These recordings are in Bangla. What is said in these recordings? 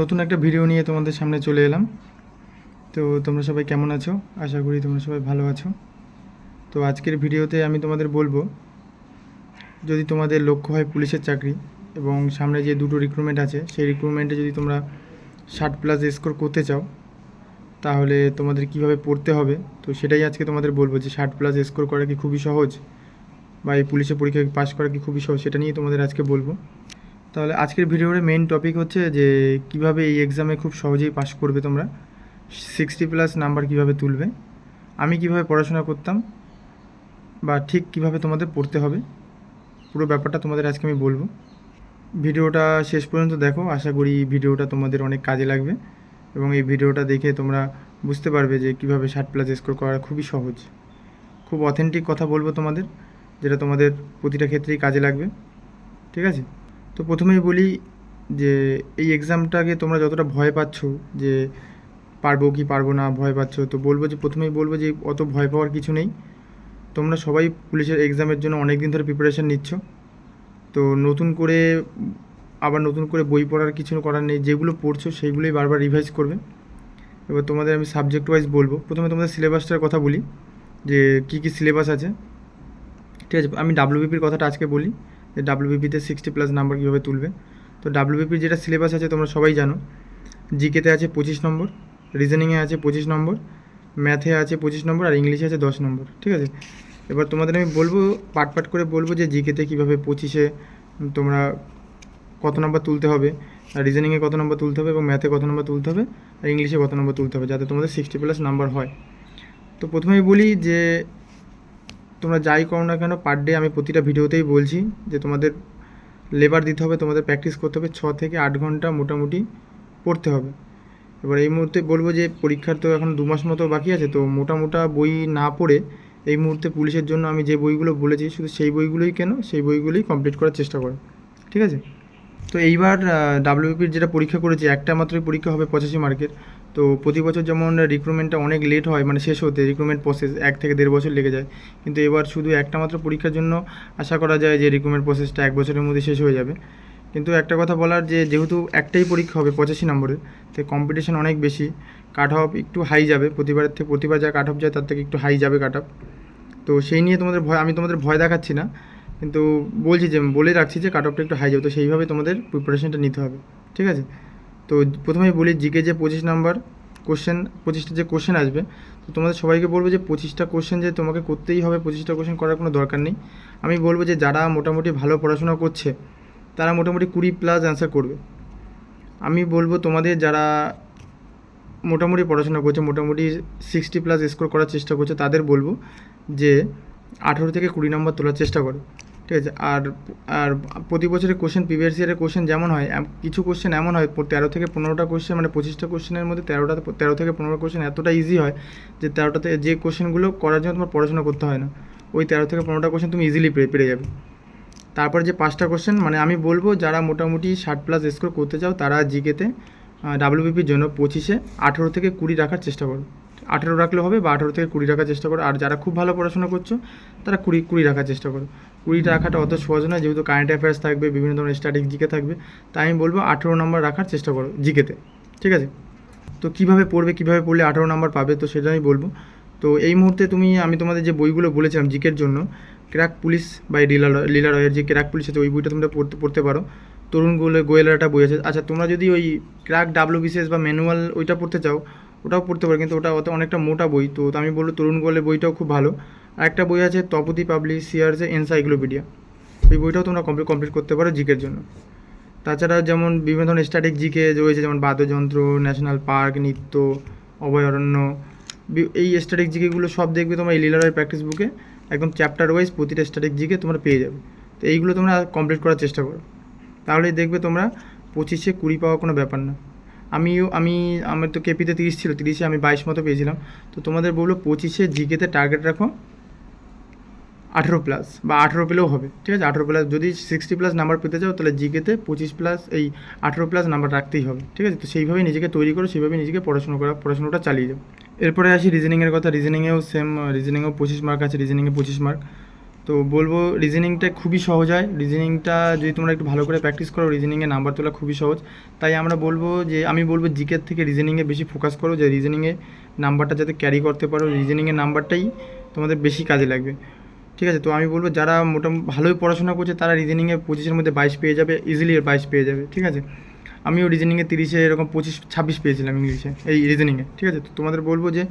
নতুন একটা ভিডিও নিয়ে তোমাদের সামনে চলে এলাম। তো তোমরা সবাই কেমন আছো? আশা করি তোমরা সবাই ভালো আছো। তো আজকের ভিডিওতে আমি তোমাদের বলব, যদি তোমাদের লক্ষ্য হয় পুলিশের চাকরি এবং সামনে যে দুটো রিক্রুটমেন্ট আছে, সেই রিক্রুটমেন্টে যদি তোমরা ষাট প্লাস স্কোর করতে চাও, তাহলে তোমাদের কীভাবে পড়তে হবে? তো সেটাই আজকে তোমাদের বলব যে ষাট প্লাস স্কোর করা কি খুবই সহজ? বা এই পুলিশের পরীক্ষায় পাস করা কি খুবই সহজ? সেটা নিয়ে তোমাদের আজকে বলব। তাহলে আজকের ভিডিওর মেন টপিক হচ্ছে যে, কীভাবে এই এক্সামে খুব সহজেই পাস করবে তোমরা? সিক্সটি প্লাস নাম্বার কীভাবে তুলবে? আমি কীভাবে পড়াশোনা করতাম? বা ঠিক কীভাবে তোমাদের পড়তে হবে? পুরো ব্যাপারটা তোমাদের আজকে আমি বলব। ভিডিওটা শেষ পর্যন্ত দেখো। আশা করি ভিডিওটা তোমাদের অনেক কাজে লাগবে। এবং এই ভিডিওটা দেখে তোমরা বুঝতে পারবে যে, কীভাবে ষাট প্লাস স্কোর করা খুবই সহজ। খুব অথেন্টিক কথা বলব তোমাদের, যেটা তোমাদের প্রতিটা ক্ষেত্রেই কাজে লাগবে। ঠিক আছে? তো প্রথমেই বলি যে এই এক্সামটাকে তোমরা যতটা ভয় পাচ্ছ যে পারব কি পারব না ভয় পাচ্ছ, তো বলব যে প্রথমেই বলব যে অত ভয় পাওয়ার কিছু নেই। তোমরা সবাই পুলিশের এক্সামের জন্য অনেক দিন ধরে প্রিপারেশান নিচ্ছ। তো নতুন করে, আবার নতুন করে বই পড়ার কিছু করার নেই, যেগুলো পড়ছো সেইগুলোই বারবার রিভাইজ করবে। এবার তোমাদের আমি সাবজেক্ট ওয়াইজ বলব। প্রথমে তোমাদের সিলেবাসটার কথা বলি যে কী কী সিলেবাস আছে। ঠিক আছে, আমি ডাব্লিউবিপির কথাটা আজকে বলি। যে ডাব্লিউবিপিতে সিক্সটি প্লাস নাম্বার কীভাবে তুলবে? তো ডাব্লিউবিপির যেটা সিলেবাস আছে, তোমরা সবাই জানো। জিকেতে আছে পঁচিশ নম্বর রিজনিংয়ে আছে পঁচিশ নম্বর ম্যাথে আছে পঁচিশ নম্বর, আর ইংলিশে আছে দশ নম্বর, ঠিক আছে? এবার তোমাদের আমি বলব, পাট পাট করে বলব যে জিকেতে কীভাবে পঁচিশে তোমরা কত নম্বর তুলতে হবে, আর রিজনিংয়ে কত নম্বর তুলতে হবে, এবং ম্যাথে কত নম্বর তুলতে হবে, আর ইংলিশে কত নম্বর তুলতে হবে, যাতে তোমাদের সিক্সটি প্লাস নাম্বার হয়। তো প্রথমেই বলি যে তোমরা যাই করো না কেন পার ডে আমি প্রতিটা ভিডিওতেই বলছি যে তোমাদের লেবার দিতে হবে, তোমাদের প্র্যাকটিস করতে হবে, ছ থেকে আট ঘণ্টা মোটামুটি পড়তে হবে। এবার এই মুহূর্তে বলব যে পরীক্ষার তো এখন দু মাস মতো বাকি আছে, তো মোটা মোটা বই না পড়ে এই মুহূর্তে পুলিশের জন্য আমি যে বইগুলো বলেছি, শুধু সেই বইগুলোই কেন? সেই বইগুলোই কমপ্লিট করার চেষ্টা করো। ঠিক আছে? তো এইবার ডাব্লিউপির যেটা পরীক্ষা করেছি, একটা মাত্রই পরীক্ষা হবে পঁচাশি মার্কের। তো প্রতি বছর যেমন রিক্রুটমেন্টটা অনেক লেট হয় মানে শেষ হতে রিক্রুটমেন্ট প্রসেস এক থেকে দেড় বছর লেগে যায়। কিন্তু এবার শুধু একটা মাত্র পরীক্ষার জন্য আশা করা যায় যে রিক্রুটমেন্ট প্রসেসটা এক বছরের মধ্যে শেষ হয়ে যাবে। কিন্তু একটা কথা বলার যে, যেহেতু একটাই পরীক্ষা হবে পঁচাশি নম্বরের, তো কম্পিটিশন অনেক বেশি। কাট অফ একটু হাই যাবে প্রতিবারের থেকে, প্রতিবার যা কাট অফ যায়, তার থেকে একটু হাই যাবে কাট অফ তো সেই নিয়ে তোমাদের ভয়, আমি তোমাদের ভয় দেখাচ্ছি না। কিন্তু বলছি যে, বলে রাখছি যে কাট অফটা একটু হাই যাবে, তো সেইভাবে তোমাদের প্রিপারেশনটা নিতে হবে, ঠিক আছে? তো প্রথমেই বলি জিকে যে পঁচিশ নাম্বার কোশ্চেন পঁচিশটা যে কোশ্চেন আসবে, তো তোমাদের সবাইকে বলব যে পঁচিশটা কোশ্চেন যে তোমাকে করতেই হবে, পঁচিশটা কোশ্চেন করার কোনো দরকার নেই। আমি বলব যে যারা মোটামুটি ভালো পড়াশোনা করছে, তারা মোটামুটি কুড়ি প্লাস অ্যান্সার করবে। আমি বলব তোমাদের যারা মোটামুটি পড়াশোনা করছে, মোটামুটি সিক্সটি প্লাস স্কোর করার চেষ্টা করছে, তাদের বলব যে আঠেরো থেকে কুড়ি নম্বর তোলার চেষ্টা করো। ঠিক আছে আর আর প্রতি বছরের কোশ্চেন প্রিভিয়াস ইয়ারের কোশ্চেন যেমন হয় কিছু কোশ্চেন এমন হয়, তেরো থেকে পনেরোটা কোশ্চেন মানে পঁচিশটা কোশ্চেনের মধ্যে তেরোটা, তেরো থেকে পনেরো কোশ্চেন এতটা ইজি হয় যে তেরোটাতে যে কোশ্চেনগুলো করার জন্য তোমার পড়াশোনা করতে হয় না। ওই তেরো থেকে পনেরোটা কোশ্চেন তুমি ইজিলি পেরে যাবে। তারপরে যে পাঁচটা কোশ্চেন মানে আমি বলব যারা মোটামুটি ষাট প্লাস স্কোর করতে চাও, তারা জিকেতে ডাব্লিউবিপির জন্য পঁচিশে আঠেরো থেকে কুড়ি রাখার চেষ্টা করো। আঠেরো রাখলে হবে বা আঠেরো থেকে কুড়ি রাখার চেষ্টা করো। আর যারা খুব ভালো পড়াশোনা করছ, তারা কুড়ি কুড়ি রাখার চেষ্টা করো। কুড়ি রাখাটা অত সহজ নয়, যেহেতু কারেন্ট অ্যাফেয়ার্স থাকবে, বিভিন্ন ধরনের স্ট্যাটিক জিকে থাকবে, তাই আমি বলব আঠেরো নম্বর রাখার চেষ্টা করো জিকেতে, ঠিক আছে? তো কীভাবে পড়বে, কীভাবে পড়লে আঠেরো নম্বর পাবে, তো সেটা আমি বলব। তো এই মুহূর্তে তুমি, আমি তোমাদের যে বইগুলো বলেছিলাম জিকের জন্য crack police by Leela Leela রয়ের যে ক্র্যাক পুলিশ আছে, ওই বইটা তোমরা পড়তে পড়তে পারো। তরুণ গোলে গোয়েলের একটা বই আছে। আচ্ছা তোমরা যদি ওই ক্র্যাক ডাব্লিউ বিসিএস বা ম্যানুয়াল ওইটা পড়তে চাও, ওটাও পড়তে পারো, কিন্তু ওটা অত অনেকটা মোটা বই, তো আমি বলব তরুণ গোলের বইটাও খুব ভালো। আর একটা বই আছে তপতি পাবলিশ সিয়ার্সের এনসাইক্লোপিডিয়া। ওই বইটাও তোমরা কমপ্লিট কমপ্লিট করতে পারো জিকের জন্য। তাছাড়া যেমন বিভিন্ন ধরনের স্ট্যাটিক জিকে রয়েছে, যেমন বাদ্যযন্ত্র ন্যাশনাল পার্ক নৃত্য, অভয়ারণ্য এই স্ট্যাটিক জিকেগুলো সব দেখবে তোমার এই লীলারয়ের প্র্যাকটিস বুকে একদম চ্যাপ্টার ওয়াইজ প্রতিটা স্ট্যাটিক জিকে তোমরা পেয়ে যাবে। তো এইগুলো তোমরা কমপ্লিট করার চেষ্টা করো। তাহলে দেখবে তোমরা পঁচিশে কুড়ি পাওয়া কোনো ব্যাপার না। আমিও আমি আমার তো কেপিতে তিরিশ ছিল, তিরিশে আমি বাইশ মতো পেয়েছিলাম। তো তোমাদের বলল পঁচিশে জিকেতে টার্গেট রাখো। আঠেরো প্লাস বা আঠেরো পেলেও হবে, ঠিক আছে? আঠেরো প্লাস যদি সিক্সটি প্লাস নাম্বার পেতে চাও, তাহলে জিকেতে পঁচিশ প্লাস এই আঠেরো প্লাস নাম্বার রাখতেই হবে, ঠিক আছে? তো সেইভাবেই নিজেকে তৈরি করো, সেইভাবেই নিজেকে পড়াশোনা করা পড়াশোনাটা চালিয়ে যাও। এরপরে আসি রিজনিংয়ের কথা রিজনিংয়েও সেম রিজনিংয়েও পঁচিশ মার্ক আছে রিজনিংয়ে পঁচিশ মার্ক তো বলব রিজনিংটা খুবই সহজ হয় রিজনিংটা যদি তোমরা একটু ভালো করে প্র্যাকটিস করো রিজনিংয়ে নাম্বার তোলা খুবই সহজ। তাই আমরা বলব যে, আমি বলব জিকের থেকে রিজনিংয়ে বেশি ফোকাস করো, যে রিজনিংয়ে নাম্বারটা যাতে ক্যারি করতে পারো রিজনিংয়ের নাম্বারটাই তোমাদের বেশি কাজে লাগবে। ঠিক আছে, তো আমি বলব যারা মোটামুটি ভালোই পড়াশোনা করছে, তারা রিজনিংয়ে পঁচিশের মধ্যে বাইশ পেয়ে যাবে ইজিলি বাইশ পেয়ে যাবে, ঠিক আছে? আমিও রিজনিংয়ে তিরিশে এরকম পঁচিশ, ছাব্বিশ পেয়েছিলাম ইংলিশে, এই রিজনিংয়ে ঠিক আছে? তো তোমাদের বলব যে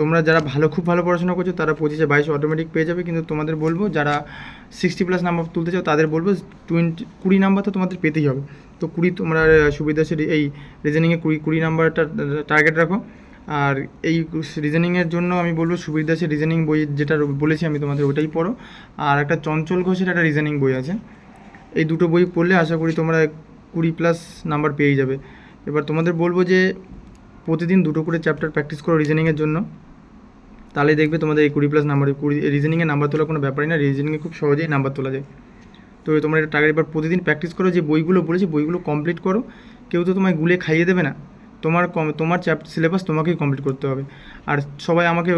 তোমরা যারা ভালো, খুব ভালো পড়াশোনা করছ, তারা পঁচিশে বাইশ অটোমেটিক পেয়ে যাবে, কিন্তু তোমাদের বলব যারা সিক্সটি প্লাস নাম্বার তুলতে চাও, তাদের বলব টোয়েন্টি কুড়ি নাম্বার তো তোমাদের পেতেই হবে। তো কুড়ি তোমরা সুবিধা এই রিজনিংয়ে কুড়ি কুড়ি নাম্বারটা টার্গেট রাখো। আর এই রিজনিংয়ের জন্য আমি বলব সুবিধা আছে রিজনিং বই যেটা বলেছি আমি তোমাদের ওটাই পড়ো। আর একটা চঞ্চল ঘোষের একটা রিজনিং বই আছে। এই দুটো বই পড়লে আশা করি তোমরা কুড়ি প্লাস নাম্বার পেয়েই যাবে। এবার তোমাদের বলব যে প্রতিদিন দুটো করে চ্যাপ্টার প্র্যাকটিস করো রিজনিংয়ের জন্য। তাহলে দেখবে তোমাদের এই কুড়ি প্লাস নাম্বার কুড়ি রিজনিংয়ে নাম্বার তোলা কোনো ব্যাপারই না রিজনিংয়ে খুব সহজেই নাম্বার তোলা যায়। তো তোমরা এটা টার্গেট এবার প্রতিদিন প্র্যাকটিস করো যে বইগুলো বলেছি বইগুলো কমপ্লিট করো। কেউ তো তোমায় গুলে খাইয়ে দেবে না। তোমার কম, তোমার চ্যাপ সিলেবাস তোমাকেই কমপ্লিট করতে হবে। আর সবাই আমাকে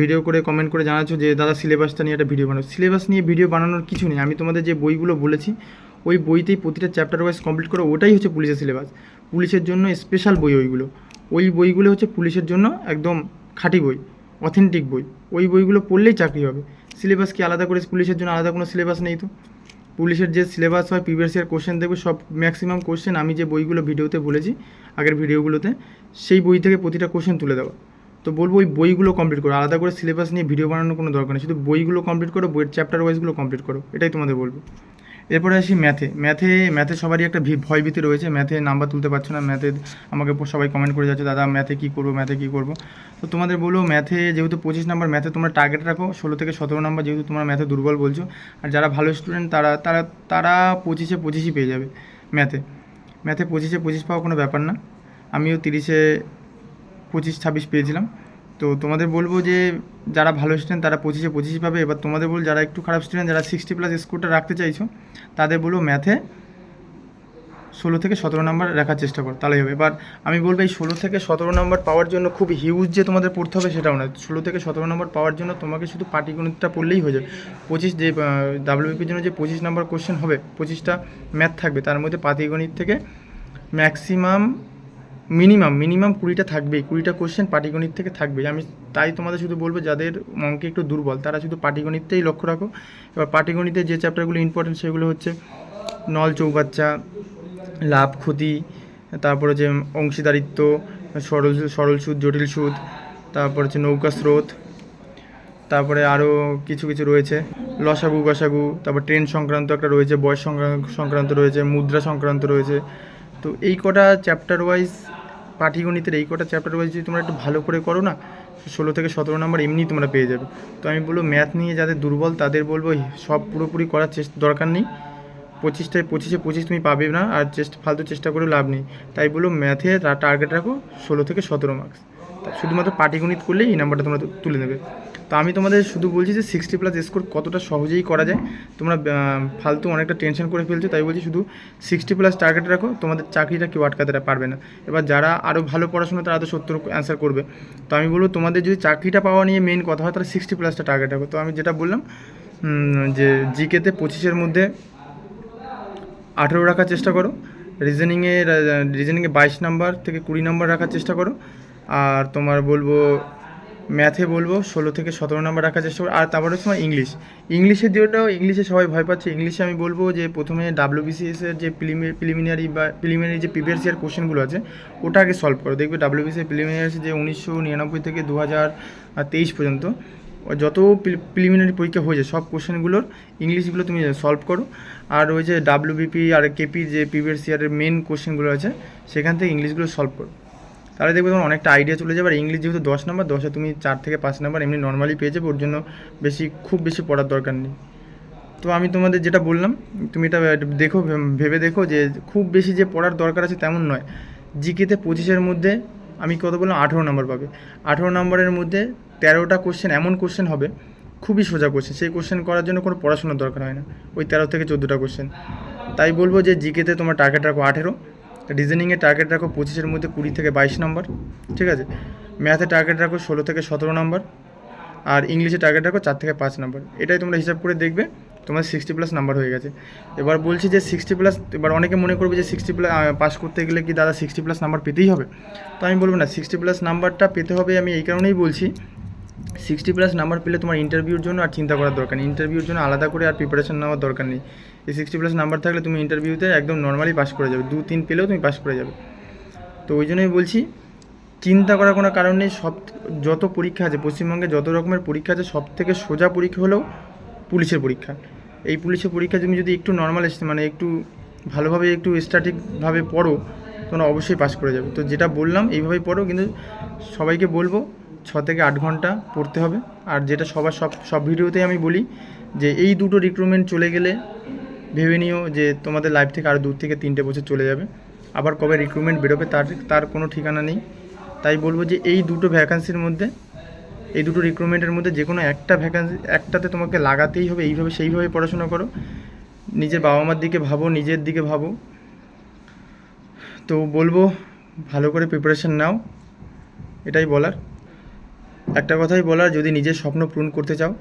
ভিডিও করে কমেন্ট করে জানাচ্ছো যে, দাদা সিলেবাসটা নিয়ে একটা ভিডিও বানাও। সিলেবাস নিয়ে ভিডিও বানানোর কিছু নেই। আমি তোমাদের যে বইগুলো বলেছি, ওই বইতেই প্রতিটা চ্যাপ্টার ওয়াইজ কমপ্লিট করো, ওটাই হচ্ছে পুলিশের সিলেবাস পুলিশের জন্য স্পেশাল বই ওইগুলো। ওই বইগুলো হচ্ছে পুলিশের জন্য একদম খাঁটি বই অথেন্টিক বই। ওই বইগুলো পড়লেই চাকরি হবে। সিলেবাস কি আলাদা করে, পুলিশের জন্য আলাদা কোনো সিলেবাস নেই তো? পুলিশের যে সিলেবাস হয়, প্রিভিয়াস ইয়ার কোশ্চেন দেখবে, সব ম্যাক্সিমাম কোশ্চেন আমি যে বইগুলো ভিডিওতে বলেছি, আগের ভিডিওগুলোতে, সেই বই থেকে প্রতিটা কোশ্চেন তুলে দেওয়া। তো বলব ওই বইগুলো কমপ্লিট করো, আলাদা করে সিলেবাস নিয়ে ভিডিও বানানোর কোনো দরকার নেই, শুধু বইগুলো কমপ্লিট করো, বইয়ের চ্যাপ্টার ওয়াইজগুলো কমপ্লিট করো, এটাই তোমাদের বলব। এরপরে আসি ম্যাথে। ম্যাথে ম্যাথে সবারই একটা ভয়ভীতি রয়েছে। ম্যাথে নাম্বার তুলতে পারছ না। ম্যাথে আমাকে সবাই কমেন্ট করে যাচ্ছে, দাদা, ম্যাথে কী করব? ম্যাথে কী করব? তো তোমাদের বলব ম্যাথে যেহেতু পঁচিশ নাম্বার, ম্যাথে তোমরা টার্গেট রাখো। ষোলো থেকে সতেরো নাম্বার যেহেতু তোমরা ম্যাথে দুর্বল বলছো। আর যারা ভালো স্টুডেন্ট তারা তারা তারা পঁচিশে পঁচিশই পেয়ে যাবে ম্যাথে। ম্যাথে পঁচিশে পঁচিশ পাওয়া কোনো ব্যাপার না। আমিও তিরিশে পঁচিশ ছাব্বিশ পেয়েছিলাম। তো তোমাদের বলব যে, যারা ভালো স্টুডেন্ট তারা পঁচিশে পঁচিশই পাবে। এবার তোমাদের বলব যারা একটু খারাপ স্টুডেন্ট যারা সিক্সটি প্লাস স্কোরটা রাখতে চাইছো, তাদের বলব ম্যাথে ষোলো থেকে সতেরো নাম্বার রাখার চেষ্টা করো, তাহলেই হবে। এবার আমি বলব এই ষোলো থেকে সতেরো নাম্বার পাওয়ার জন্য খুব হিউজ যে তোমাদের পড়তে হবে সেটাও না। ষোলো থেকে সতেরো নাম্বার পাওয়ার জন্য তোমাকে শুধু পাটিগণিতটা পড়লেই হয়ে যাবে। পঁচিশ যে ডাব্লিউবিপির জন্য যে পঁচিশ নম্বর কোশ্চেন হবে, পঁচিশটা ম্যাথ থাকবে। তার মধ্যে পাটিগণিত থেকে ম্যাক্সিমাম মিনিমাম মিনিমাম কুড়িটা থাকবেই, কুড়িটা কোশ্চেন পাটিগণিত থেকে থাকবে আমি তাই তোমাদের শুধু বলব, যাদের অঙ্কে একটু দুর্বল, তারা শুধু পাটিগণিতটাই লক্ষ্য রাখো। এবার পাটিগণিতের যে চ্যাপ্টারগুলো ইম্পর্টেন্ট সেগুলো হচ্ছে নল চৌবাচ্চা, লাভ ক্ষতি, তারপরে যে অংশীদারিত্ব, সরল সরল সুদ, জটিল সুদ, তারপর হচ্ছে নৌকা স্রোত, তারপরে আরও কিছু কিছু রয়েছে। লসাগু, গসাগু, তারপর ট্রেন সংক্রান্ত একটা রয়েছে, বয়স সংক্রান্ত রয়েছে, মুদ্রা সংক্রান্ত রয়েছে। তো এই কটা চ্যাপ্টার ওয়াইজ পাটিগণিতের এই কটা চ্যাপ্টার ওয়াইজ যদি তোমরা একটু ভালো করে করো না, ষোলো থেকে সতেরো নম্বর এমনি তোমরা পেয়ে যাবে। তো আমি বলব ম্যাথ নিয়ে যাদের দুর্বল, তাদের বলব সব পুরোপুরি করার চেষ্টা দরকার নেই। পঁচিশটায় পঁচিশে পঁচিশ তুমি পাবে না, আর চেষ্টা ফালতু চেষ্টা করেও লাভ নেই। তাই বলো ম্যাথে টার্গেট রাখো ষোলো থেকে সতেরো মার্কস শুধুমাত্র পাটিগণিত করলেই এই নাম্বারটা তোমরা তুলে নেবে। তো আমি তোমাদের শুধু বলছি যে সিক্সটি প্লাস স্কোর কতটা সহজেই করা যায়। তোমরা ফালতু অনেকটা টেনশন করে ফেলছো, তাই বলছি শুধু সিক্সটি প্লাস টার্গেট রাখো, তোমাদের চাকরিটা কেউ আটকাতে পারবে না। এবার যারা আরও ভালো পড়াশোনা, তারা তো সত্তর অ্যান্সার করবে। তো আমি বলব, তোমাদের যদি চাকরিটা পাওয়া নিয়ে মেন কথা হয়, তাহলে সিক্সটি প্লাসটা টার্গেট রাখো। তো আমি যেটা বললাম যে জিকেতে পঁচিশের মধ্যে আঠেরো রাখার চেষ্টা করো। রিজনিংয়ে রিজনিংয়ে বাইশ নাম্বার থেকে কুড়ি নাম্বার রাখার চেষ্টা করো। আর তোমার বলব ম্যাথে বলব, ষোলো থেকে সতেরো নম্বর রাখার চেষ্টা করো আর তারপরে সময় ইংলিশ। ইংলিশের জন্য ইংলিশে সবাই ভয় পাচ্ছে। ইংলিশে আমি বলব যে প্রথমে ডাব্লিউবিসিএস এর যে প্রিলিমিনারি বা প্রিলিমিনারি যে প্রিভিয়াস ইয়ার কোশ্চেনগুলো আছে, ওটা আগে সলভ করো। দেখবে ডাব্লিউবিসি প্রিলিমিনারি যে উনিশশো নিরানব্বই থেকে দু হাজার তেইশ পর্যন্ত, যত প্রিলিমিনারি পরীক্ষা হয়েছে সব কোশ্চেনগুলোর ইংলিশগুলো তুমি সলভ করো। আর ওই যে ডাব্লিউবিপি আর কেপি যে প্রিভিয়াস ইয়ারের মেন কোশ্চেনগুলো আছে, সেখান থেকে ইংলিশগুলো সলভ করো। তাহলে দেখবে তোমার অনেকটা আইডিয়া চলে যাবে। আর ইংলিশ যেহেতু দশ নম্বর দশে তুমি চার থেকে পাঁচ নাম্বার এমনি নর্মালি পেয়ে যাবে, ওর জন্য বেশি, খুব বেশি পড়ার দরকার নেই। তো আমি তোমাদের যেটা বললাম, তুমি এটা দেখো, ভেবে দেখো যে খুব বেশি যে পড়ার দরকার আছে তেমন নয়। জিকেতে পঁচিশের মধ্যে আমি কত বললাম? আঠেরো নম্বর পাবে। আঠেরো নম্বরের মধ্যে তেরোটা কোশ্চেন এমন কোশ্চেন হবে, খুবই সোজা কোশ্চেন সেই কোশ্চেন করার জন্য কোনো পড়াশোনার দরকার হয় না। ওই তেরো থেকে চোদ্দোটা কোশ্চেন তাই বলব যে জিকেতে তোমার টার্গেট রাখো আঠেরো। রিজনিংয়ে টার্গেট রাখো পঁচিশের মধ্যে কুড়ি থেকে বাইশ নম্বর ঠিক আছে? ম্যাথে টার্গেট রাখো ষোলো থেকে সতেরো নম্বর আর ইংলিশে টার্গেট রাখো চার থেকে পাঁচ নম্বর এটাই তোমরা হিসাব করে দেখবে তোমার সিক্সটি প্লাস নাম্বার হয়ে গেছে। এবার বলছি যে সিক্সটি প্লাস এবার অনেকে মনে করবে যে সিক্সটি প্লাস পাস করতে গেলে কি দাদা সিক্সটি প্লাস নাম্বার পেতেই হবে? তো আমি বলব না সিক্সটি প্লাস নাম্বারটা পেতে হবে আমি এই কারণেই বলছি সিক্সটি প্লাস নাম্বার পেলে তোমার ইন্টারভিউর জন্য আর চিন্তা করার দরকার নেই। ইন্টারভিউর জন্য আলাদা করে আর প্রিপারেশন নেওয়ার দরকার নেই। এই সিক্সটি প্লাস নাম্বার থাকলে তুমি ইন্টারভিউতে একদম নর্মালি পাস করে যাবে। দু তিন পেলেও তুমি পাস করে যাবে। তো ওই জন্যই বলছি, চিন্তা করার কোনো কারণ নেই। সব, যত পরীক্ষা আছে, পশ্চিমবঙ্গে যত রকমের পরীক্ষা আছে, সব থেকে সোজা পরীক্ষা হলেও পুলিশের পরীক্ষা। এই পুলিশের পরীক্ষা তুমি যদি একটু নর্মাল মানে একটু ভালোভাবে একটু স্ট্যাটিকভাবে পড়ো, তোমরা অবশ্যই পাস করে যাবে। তো যেটা বললাম, এইভাবেই পড়ো। কিন্তু সবাইকে বলব ছ থেকে আট ঘণ্টা পড়তে হবে। আর যেটা সবার সব সব ভিডিওতেই আমি বলি যে এই দুটো রিক্রুটমেন্ট চলে গেলে ভেবে নিও যে তোমাদের লাইফ থেকে আরও দু থেকে তিনটে বছর চলে যাবে। আবার কবে রিক্রুটমেন্ট বেরোবে তার তার কোনো ঠিকানা নেই। তাই বলব যে এই দুটো ভ্যাকান্সির মধ্যে, এই দুটো রিক্রুটমেন্টের মধ্যে যে কোনো একটা ভ্যাকান্সি একটাতে তোমাকে লাগাতেই হবে, এইভাবে সেইভাবে পড়াশোনা করো। নিজের বাবা মার দিকে ভাবো, নিজের দিকে ভাবো। তো বলব ভালো করে প্রিপারেশন নাও। এটাই বলার। একটা কথাই বলার, যদি নিজের স্বপ্ন পূরণ করতে চাও,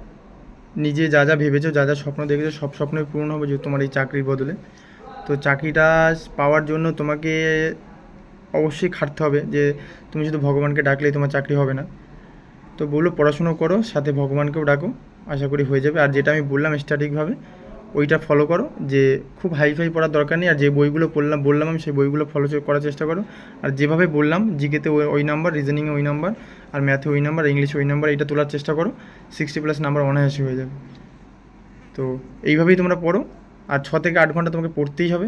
নিজে যা যা ভেবেছো, যা যা স্বপ্ন দেখেছ, সব স্বপ্নই পূরণ হবে যে তোমার এই চাকরির বদলে। তো চাকরিটা পাওয়ার জন্য তোমাকে অবশ্যই খাটতে হবে যে, তুমি শুধু ভগবানকে ডাকলেই তোমার চাকরি হবে না। তো বলল, পড়াশুনো করো, সাথে ভগবানকেও ডাকো, আশা করি হয়ে যাবে। আর যেটা আমি বললাম স্ট্যাটিকভাবে ওইটা ফলো করো, যে খুব হাইফাই পড়ার দরকার নেই, আর যে বইগুলো পড়লাম, বললাম আমি সেই বইগুলো ফলো করার চেষ্টা করো। আর যেভাবে বললাম, জিকেতে ওই ওই নাম্বার রিজনিংয়ে ওই নাম্বার আর ম্যাথে ওই নাম্বার ইংলিশে ওই নাম্বার এইটা তোলার চেষ্টা করো সিক্সটি প্লাস নাম্বার অনায়াসে হয়ে যাবে। তো এইভাবেই তোমরা পড়ো, আর ছ থেকে আট ঘণ্টা তোমাকে পড়তেই হবে।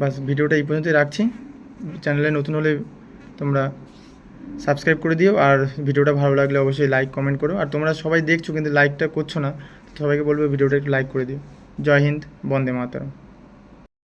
বাস, ভিডিওটা এই পর্যন্তই রাখছি। চ্যানেলে নতুন হলে তোমরা সাবস্ক্রাইব করে দিও, আর ভিডিওটা ভালো লাগলে অবশ্যই লাইক কমেন্ট করো। আর তোমরা সবাই দেখছ, কিন্তু লাইকটা করছ না সবাইকে বলব ভিডিওটা একটু লাইক করে দিও। জয় হিন্দ বন্দে মাতরম।